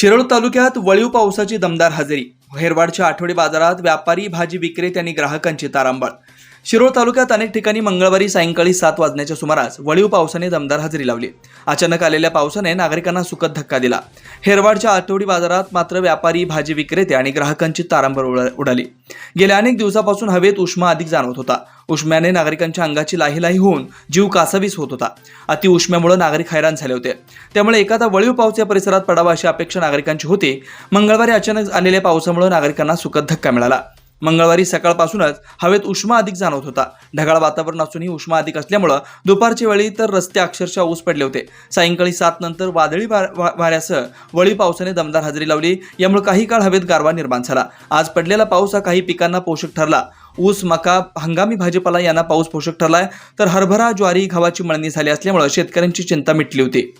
शिरोळ तालुक्यात वळीव पावसाची दमदार हजेरी. हेरवाडच्या आठवडी बाजारात व्यापारी भाजी विक्रेते आणि ग्राहकांची तारांबळ. शिरोळ तालुक्यात अनेक ठिकाणी मंगळवारी सायंकाळी सात वाजण्याच्या सुमारास वळीव पावसाने दमदार हजेरी लावली. अचानक आलेल्या पावसाने नागरिकांना सुखद धक्का दिला. हेरवाडच्या आठवडी बाजारात मात्र व्यापारी भाजी विक्रेते आणि ग्राहकांची तारांबळ उडाली. गेल्या अनेक दिवसापासून हवेत उष्मा अधिक जाणवत होता. उष्म्याने नागरिकांच्या अंगाची लाहीलाही होऊन जीव कासावीस होत होता. अति उष्म्यामुळे नागरिक हैराण झाले होते. त्यामुळे एखादा वळीव पाऊस या परिसरात पडावा अशी अपेक्षा नागरिकांची होती. मंगळवारी अचानक आलेल्या पावसामुळे नागरिकांना सुखद धक्का मिळाला. मंगळवारी सकाळपासूनच हवेत उष्मा अधिक जाणवत होता. ढगाळ वातावरण असूनही उष्मा अधिक असल्यामुळं दुपारच्या वेळी तर रस्ते अक्षरशः ऊस पडले होते. सायंकाळी सात नंतर वादळी वाऱ्यासह वळी पावसाने दमदार हजेरी लावली. यामुळे काही काळ हवेत गारवा निर्माण झाला. आज पडलेला पाऊस हा काही पिकांना पोषक ठरला. ऊस मका हंगामी भाजीपाला यांना पाऊस पोषक ठरलाय. तर हरभरा ज्वारी गव्हाची मळणी झाली असल्यामुळे शेतकऱ्यांची चिंता मिटली होती.